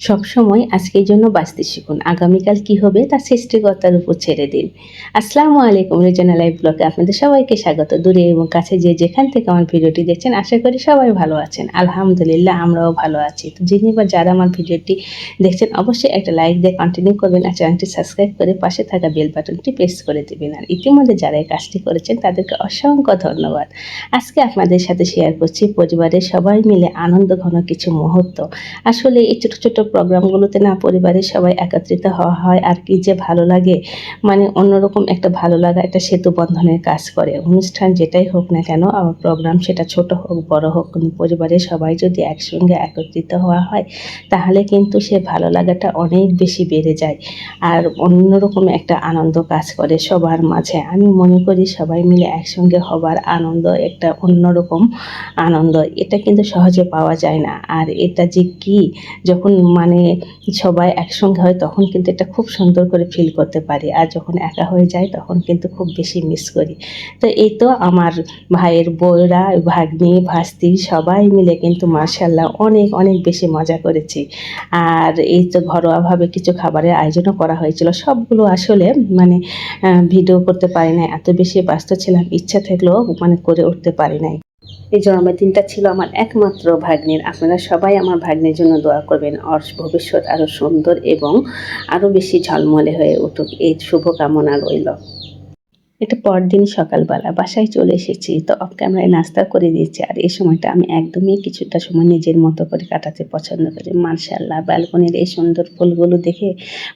সবসময় আজকের জন্য বাঁচতে শিখুন। আগামীকাল কি হবে তা সৃষ্টিকর্তার উপর ছেড়ে দিন। আসসালামু আলাইকুম রেজনা লাইভ ব্লগে আপনাদের সবাইকে স্বাগত। দূরে এবং কাছে যে যেখান থেকে আমার ভিডিওটি দেখছেন, আশা করি সবাই ভালো আছেন। আলহামদুলিল্লাহ, আমরাও ভালো আছি। তো যিনি বা যারা আমার ভিডিওটি দেখছেন, অবশ্যই একটা লাইক দিয়ে কন্টিনিউ করবেন আর চ্যানেলটি সাবস্ক্রাইব করে পাশে থাকা বেল বাটনটি প্রেস করে দেবেন। আর ইতিমধ্যে যারা এই কাজটি করেছেন, তাদেরকে অসংখ্য ধন্যবাদ। আজকে আপনাদের সাথে শেয়ার করছি পরিবারের সবাই মিলে আনন্দ ঘন কিছু মুহূর্ত। আসলে এই ছোটো ছোটো প্রোগ্রামগুলোতে না পরিবারের সবাই একত্রিত হওয়া হয় আর কি যে ভালো লাগে। মানে অন্যরকম একটা ভালো লাগা, একটা সেতু বন্ধনের কাজ করে। অনুষ্ঠান যেটাই হোক না কেন আমার প্রোগ্রাম সেটা ছোট হোক, বড় হোক পরিবারের সবাই যদি একসঙ্গে একত্রিত হওয়া হয়, তাহলে কিন্তু সে ভালো লাগাটা অনেক বেশি বেড়ে যায়। আর অন্যরকম একটা আনন্দ কাজ করে সবার মাঝে। আমি মনে করি সবাই মিলে একসঙ্গে হবার আনন্দ একটা অন্যরকম আনন্দ। এটা কিন্তু সহজে পাওয়া যায় না। আর এটা যে কি? যখন মানে সবাই একসঙ্গে হয়, তখন কিন্তু এটা খুব সুন্দর করে ফিল করতে পারি। আর যখন একা হয়ে যায় তখন কিন্তু খুব বেশি মিস করি। তো এই তো আমার ভাইয়ের বউরা, ভাগ্নি, ভাস্তি সবাই মিলে কিন্তু মার্শাল্লাহ অনেক অনেক বেশি মজা করেছি। আর এই তো ঘরোয়াভাবে কিছু খাবারের আয়োজনও করা হয়েছিল। সবগুলো আসলে মানে ভিডিও করতে পারি না এত বেশি ব্যস্ত ছিলাম, ইচ্ছা থাকলেও মানে করে উঠতে পারি নাই। এই জন্মদিনটা ছিল আমার একমাত্র ভাগ্নের। আপনারা সবাই আমার ভাগ্নের জন্য দোয়া করবেন। ওর ভবিষ্যৎ আরও সুন্দর এবং আরও বেশি ঝলমলে হয়ে উঠুক। এই শুভকামনা রইল। এটা পরদিন সকালবেলা, বাসায় চলে এসেছি। তো অফ ক্যামেরায় নাস্তা করে দিয়েছি। আর এই সময়টা আমি একদমই কিছুটা সময় নিজের মতো করে কাটাতে পছন্দ করি। মার্শাল্লাহ ব্যালকনির এই সুন্দর ফুলগুলো দেখে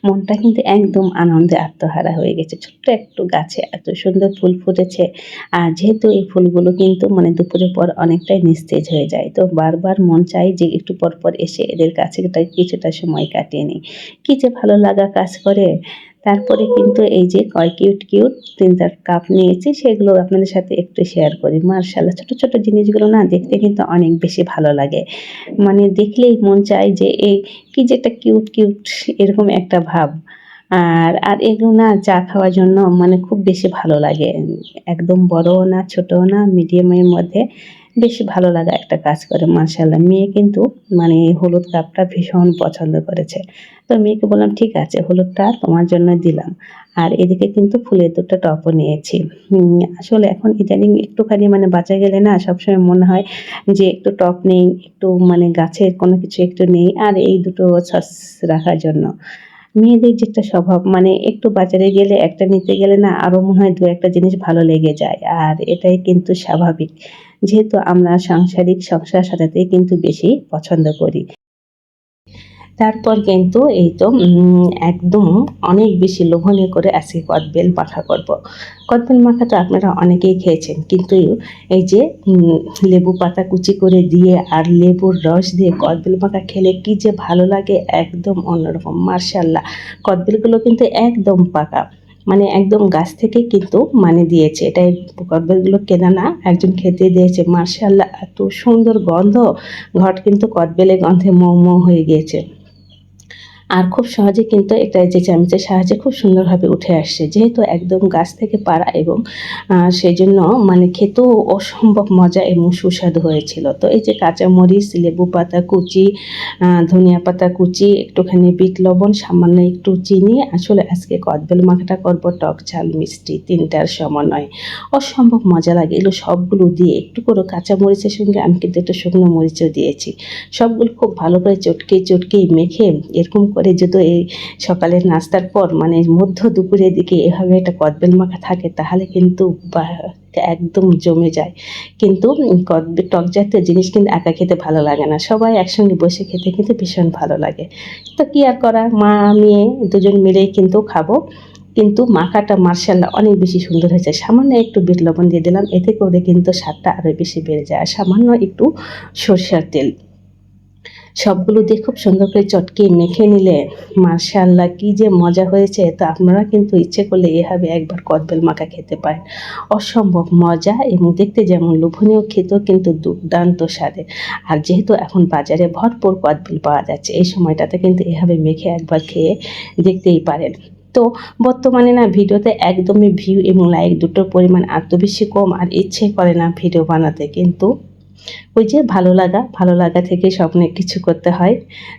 মনটা কিন্তু একদম আনন্দে আত্মহারা হয়ে গেছে। ছোট্ট একটু গাছে এত সুন্দর ফুল ফুটেছে। আর যেহেতু এই ফুলগুলো কিন্তু মানে দুপুরের পর অনেকটাই নিস্তেজ হয়ে যায়, তো বারবার মন চাই যে একটু পর পর এসে এদের কাছে কিছুটা সময় কাটিয়ে নিই। কী যে ভালো লাগা কাজ করে। তারপরে কিন্তু এই যে কয় কিউট কিউট তিন চার কাপ নিয়েছি, সেগুলো আপনাদের সাথে একটু শেয়ার করি। মার্শাল্লাহ, ছোট ছোট জিনিসগুলো না দেখতে কিন্তু অনেক বেশি ভালো লাগে। মানে দেখলেই মন চায় যে এই কি যে একটা কিউট কিউট এরকম একটা ভাব। আর আর এগুলো না চা খাওয়ার জন্য মানে খুব বেশি ভালো লাগে। একদম বড়ও না, ছোটও না মিডিয়ামের মধ্যে। বেশি ভালো লাগা একটা কাজ করে মার্শাল্লাহ মেয়ে কিন্তু মানে এই হলুদ কাপটা ভীষণ পছন্দ করেছে। তো মেয়েকে বললাম, ঠিক আছে, হলুদটা তোমার জন্য দিলাম। আর এদিকে কিন্তু ফুলের দুটো টপও নিয়েছি। আসলে এখন ইদানিং একটুখানি মানে বাঁচা গেলে না সবসময় মনে হয় যে একটু টপ নেই, একটু মানে গাছের কোনো কিছু একটু নেই, আর এই দুটো সস রাখার জন্য। মেয়েদের যেটা স্বভাব মানে একটু বাজারে গেলে একটা নিতে গেলে না আরও মনে হয় দু একটা জিনিস ভালো লেগে যায়। আর এটাই কিন্তু স্বাভাবিক। যেহেতু আমরা সাংসারিক সংসার সাজাতেই কিন্তু বেশি পছন্দ করি। তারপর কিন্তু এই তো একদম অনেক বেশি লোভনীয় করে আজকে কদবেল মাখা করব। কদবেল মাখা তো আপনারা অনেকেই খেয়েছেন, কিন্তু এই যে লেবু পাতা কুচি করে দিয়ে আর লেবুর রস দিয়ে কদবেল মাখা খেলে কি যে ভালো লাগে একদম অন্যরকম মার্শাল্লাহ কদবেলগুলো কিন্তু একদম পাকা মানে একদম গাছ থেকে কিন্তু মানে দিয়েছে, এটাই কদবেলগুলো কেনা না, একজন খেতে দিয়েছে মার্শাল্লাহ এত সুন্দর গন্ধ, ঘট কিন্তু কদবেলে গন্ধে মৌ মৌ হয়ে গিয়েছে আর খুব সহজে কিন্তু এটা যে চামচের সাহায্যে খুব সুন্দরভাবে উঠে আসছে। যেহেতু একদম গাছ থেকে পাড়া এবং সেই জন্য মানে খেতেও অসম্ভব মজা এবং সুস্বাদু হয়েছিল। তো এই যে কাঁচামরিচ, লেবু পাতা কুচি ধনিয়া পাতা কুচি, একটুখানি বিট লবণ, সামান্য একটু চিনি, আসলে আজকে কদবেল মাখাটা করব, টক ঝাল, মিষ্টি, তিনটার সমন্বয়। অসম্ভব মজা লাগে। এগুলো সবগুলো দিয়ে একটু করে কাঁচামরিচের সঙ্গে আমি কিন্তু একটু শুকনো মরিচও দিয়েছি। সবগুলো খুব ভালো করে চটকে চটকে মেখে এরকম করে যদি এই সকালের নাস্তার পর মানে মধ্য দুপুরের দিকে এভাবে একটা কদবেল মাখা থাকে, তাহলে কিন্তু একদম জমে যায়। কিন্তু কদবে, টক জাতীয় জিনিস কিন্তু একা খেতে ভালো লাগে না। সবাই একসঙ্গে বসে খেতে কিন্তু ভীষণ ভালো লাগে। তো কী আর করা? মা, মেয়ে দুজন মিলেই কিন্তু খাব। কিন্তু মাখাটা মার্শাল্লাহ অনেক বেশি সুন্দর হয়েছে। সামান্য একটু বিট লবণ দিয়ে দিলাম। এতে করে কিন্তু স্বাদটা আরও বেশি বেড়ে যায়। আর সামান্য একটু সরষের তেল। সবগুলো দিয়ে খুব সুন্দর করে চটকে মেখে নিলে মার্শাল্লাহ কি যে মজা হয়েছে। তো আপনারা কিন্তু ইচ্ছে করলে এভাবে একবার কদবেল মাখা খেতে পারেন। অসম্ভব মজা এবং দেখতে যেমন লোভনীয়, খেতেও কিন্তু দুর্দান্ত স্বাদের। আর যেহেতু এখন বাজারে ভরপুর কদবেল পাওয়া যাচ্ছে, এই সময়টাতে কিন্তু এভাবে মেখে একবার খেয়ে দেখতেই পারেন। তো বর্তমানে না ভিডিওতে একদমই ভিউ এবং লাইক দুটোর পরিমাণ এত বেশি কম আর ইচ্ছে করে না ভিডিও বানাতে। কিন্তু ওই যে ভালো লাগা ভালো লাগা থেকে সব অনেক কিছু করতে হয়।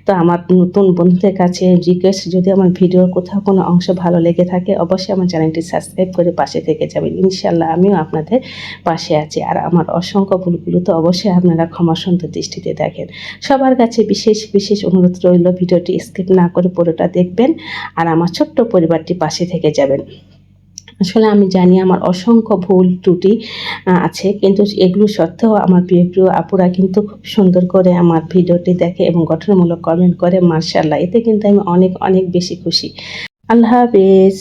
তো আমার নতুন বন্ধুদের কাছে রিকোয়েস্ট যদি আমার ভিডিওর কোথাও কোনো অংশ ভালো লেগে থাকে, অবশ্যই আমার চ্যানেলটি সাবস্ক্রাইব করে পাশে থেকে যাবেন। ইনশাল্লাহ আমিও আপনাদের পাশে আছি। আর আমার অসংখ্য ভুলগুলো তো অবশ্যই আপনারা ক্ষমা সুন্দর দৃষ্টিতে দেখেন। সবার কাছে বিশেষ বিশেষ অনুরোধ রইল, ভিডিওটি স্কিপ না করে পুরোটা দেখবেন। আর আমার ছোট্ট পরিবারটি পাশে থেকে যাবেন। আসলে আমি জানি আমার অসংখ্য ভুল ত্রুটি আছে। কিন্তু এগুলো সত্ত্বেও আমার প্রিয় প্রিয় আপুরা কিন্তু খুব সুন্দর করে আমার ভিডিওটি দেখে এবং গঠনমূলক কমেন্ট করে মার্শাল্লাহ এতে কিন্তু আমি অনেক অনেক বেশি খুশি। আল্লাহ হাফেজ।